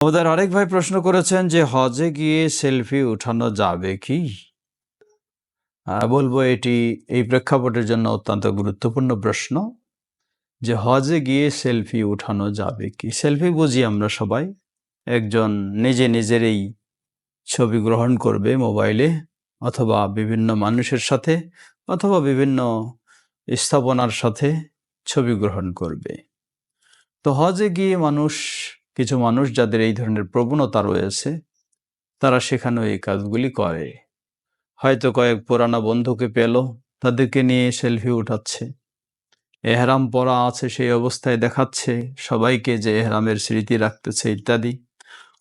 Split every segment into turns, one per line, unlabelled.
আমাদের আরেক ভাই প্রশ্ন করেছেন যে, হজে গিয়ে সেলফি উঠানো যাবে কি? বলব এটি এই প্রেক্ষাপটের জন্য অত্যন্ত গুরুত্বপূর্ণ প্রশ্ন যে, হজে গিয়ে সেলফি উঠানো যাবে কি? সেলফি বুঝি আমরা সবাই। একজন নিজে নিজেরই ছবি গ্রহণ করবে মোবাইলে অথবা বিভিন্ন মানুষের সাথে অথবা বিভিন্ন স্থাপনার সাথে ছবি গ্রহণ করবে। তো হজে গিয়ে মানুষ কিছু মানুষ যাদের এই ধরনের প্রবণতা রয়েছে, তারা সেখানেও এই কাজগুলি করে। হয়তো কয়েক পুরানা বন্ধুকে পেল, তাদেরকে নিয়ে সেলফি উঠাচ্ছে। এহরাম পরা আছে সেই অবস্থায় দেখাচ্ছে, সবাইকে যে এহরামের স্মৃতি রাখতেছে ইত্যাদি,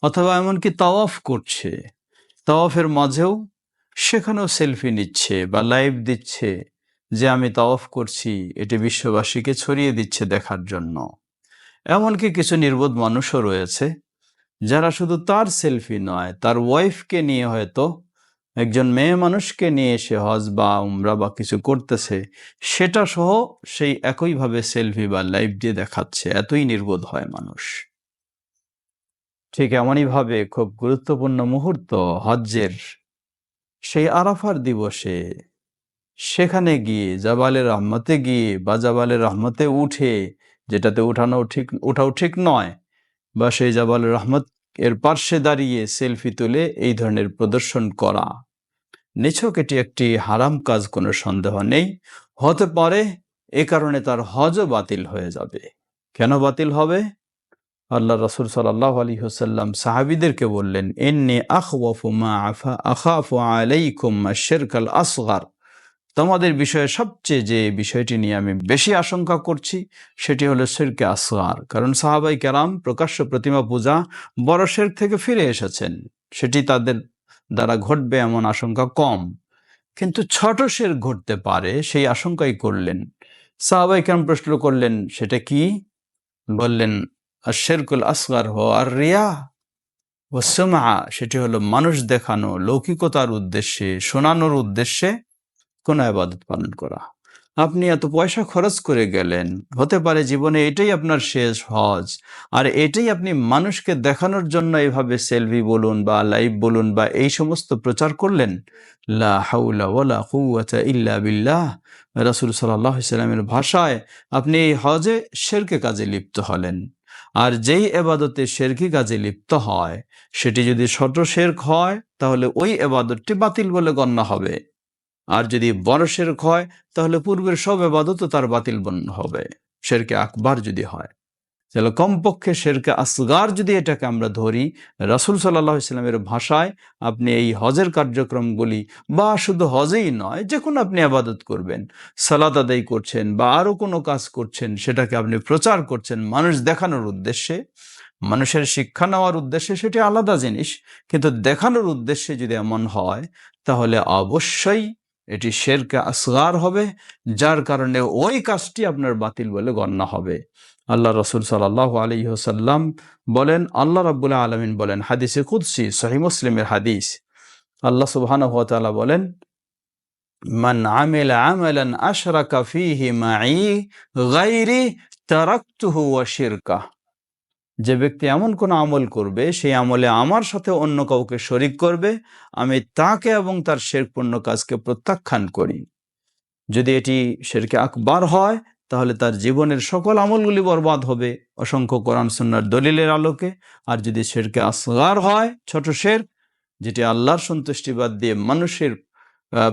অথবা এমনকি তাওয়াফ করছে। তাওয়াফের মাঝেও সেখানেও সেলফি নিচ্ছে বা লাইভ দিচ্ছে যে, আমি তাওয়াফ করছি, এটি বিশ্ববাসীকে ছড়িয়ে দিচ্ছে দেখার জন্য। এমনকি কিছু নির্বোধ মানুষও রয়েছে, যারা শুধু তার সেলফি নয়, তার ওয়াইফকে নিয়ে হয়তো, একজন মেয়ে মানুষকে নিয়ে এসে হজ বা উমরা বা কিছু করতেছে, সেটা সহ সেই একইভাবে সেলফি বা লাইভ দিয়ে দেখাচ্ছে, এতই নির্বোধ হয় মানুষ। ঠিক এমনইভাবে খুব গুরুত্বপূর্ণ মুহূর্ত হজ্জের সেই আরাফার দিবসে, সেখানে গিয়ে জাবালের রহমতে গিয়ে বা জাবালের রহমতে উঠে যেটাতে উঠানো ঠিক, উঠাও ঠিক নয়। বা সেই জাবাল রহমত, এর পার্শ্বে দাঁড়িয়ে সেলফি তুলে এই ধরনের প্রদর্শন করা। নিছক এটি একটি হারাম কাজ, কোনো সন্দেহ নেই। হতে পারে এ কারণে তার হজও বাতিল হয়ে যাবে। কেন বাতিল হবে? আল্লাহ রসুল সাল্লাহ আলী হোসাল্লাম সাহাবিদেরকে বললেন এন্নি আখওয়াফু মা আফা, আখাফু আলাইকুম শেরকাল আসগার তোমাদের বিষয়ে সবচেয়ে যে বিষয়টি নিয়ে আমি বেশি আশঙ্কা করছি, সেটি হলো শেরকে আসগার। কারণ সাহাবাই কেরাম প্রকাশ্য প্রতিমা পূজা বড় শের থেকে ফিরে এসেছেন। সেটি তাদের দ্বারা ঘটবে এমন আশঙ্কা কম। কিন্তু ছোট শের ঘটতে পারে, সেই আশঙ্কাই করলেন। সাহাবাই কেরাম প্রশ্ন করলেন, সেটা কি? বললেন শেরকুল আসগার হো আর রিয়া ও সেটি হলো মানুষ দেখানো, লৌকিকতার উদ্দেশ্যে, শোনানোর উদ্দেশ্যে কোনো আবাদত পালন করা। আপনি এত পয়সা খরচ করে গেলেন, হতে পারে জীবনে এটাই আপনার শেষ হজ। আর এটাই আপনি মানুষকে দেখানোর জন্য এভাবে সেলফি বলুন বা লাইভ বলুন বা এই সমস্ত প্রচার করলেন? লা হাউলা ইল্লা বিল্লাহ। রাসূল সাল্লাল্লাহু আলাইহি সাল্লামের ভাষায় আপনি এই হজে শেরকে কাজে লিপ্ত হলেন। আর যেই এবাদতে শেরকি কাজে লিপ্ত হয়, সেটি যদি ছোট শেরক হয়, তাহলে ওই এবাদতটি বাতিল বলে গণ্য হবে। আর যদি বড় শেরক হয়, তাহলে পূর্বের সব এবাদতও তার বাতিল হবে। শেরকে আকবার যদি হয়, তাহলে কমপক্ষে শেরকে আসগার যদি এটাকে আমরা ধরি, রাসুল সাল্লাহ ইসলামের ভাষায় আপনি এই হজের কার্যক্রমগুলি বা শুধু হজেই নয় যে কোনো আপনি আবাদত করবেন সালাদ আদায় করছেন বা আরও কোনো কাজ করছেন, সেটাকে আপনি প্রচার করছেন মানুষ দেখানোর উদ্দেশ্যে, মানুষের শিক্ষা নেওয়ার উদ্দেশ্যে সেটি আলাদা জিনিস, কিন্তু দেখানোর উদ্দেশ্যে যদি এমন হয়, তাহলে অবশ্যই এটি শেরকে আসগার হবে, যার কারণে ওই কাজটি আপনার বাতিল বলে গণ্য হবে। আল্লাহ রসুল সাল্লাহ আলী হোসাল্লাম বলেন, আল্লাহ রাবুল্লাহ আলমিন বলেন, হাদিসে কুদ্সি সহি মুসলিমের হাদিস। আল্লাহ সুবহান তালা বলেন, মান আমিল আমালান আশরাকা ফিহি মাই গাইরি তারাকতুহু ওয়া শিরকা যে ব্যক্তি এমন কোনো আমল করবে, সেই আমলে আমার সাথে অন্য কাউকে শরিক করবে, আমি তাকে এবং তার শেরপূর্ণ কাজকে প্রত্যাখ্যান করি। যদি এটি শেরকে আকবার হয়, তাহলে তার জীবনের সকল আমলগুলি বরবাদ হবে। অসংখ্য কোরআন সুন্নার দলিলের আলোকে। আর যদি শেরকে আসগার হয়, ছোট শের, যেটি আল্লাহর সন্তুষ্টিবাদ দিয়ে মানুষের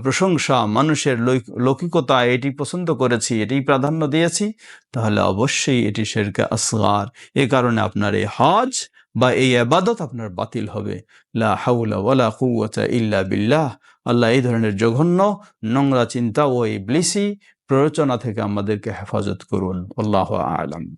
প্রশংসা, মানুষের লৌক- লৌকিকতা, এটি পছন্দ করেছি এটি প্রাধান্য দিয়েছি, তাহলে অবশ্যই এটি শেরকে আসগার। এ কারণে আপনার এই হজ বা এই আবাদত আপনার বাতিল হবে। লা হাউলা ওয়ালা কুওয়াতা ইল্লা বিল্লাহ। আল্লাহ এই ধরনের জঘন্য, নোংরা চিন্তা ও এই ব্লিসি প্ররোচনা থেকে আমাদেরকে হেফাজত করুন। আল্লাহ আলাম।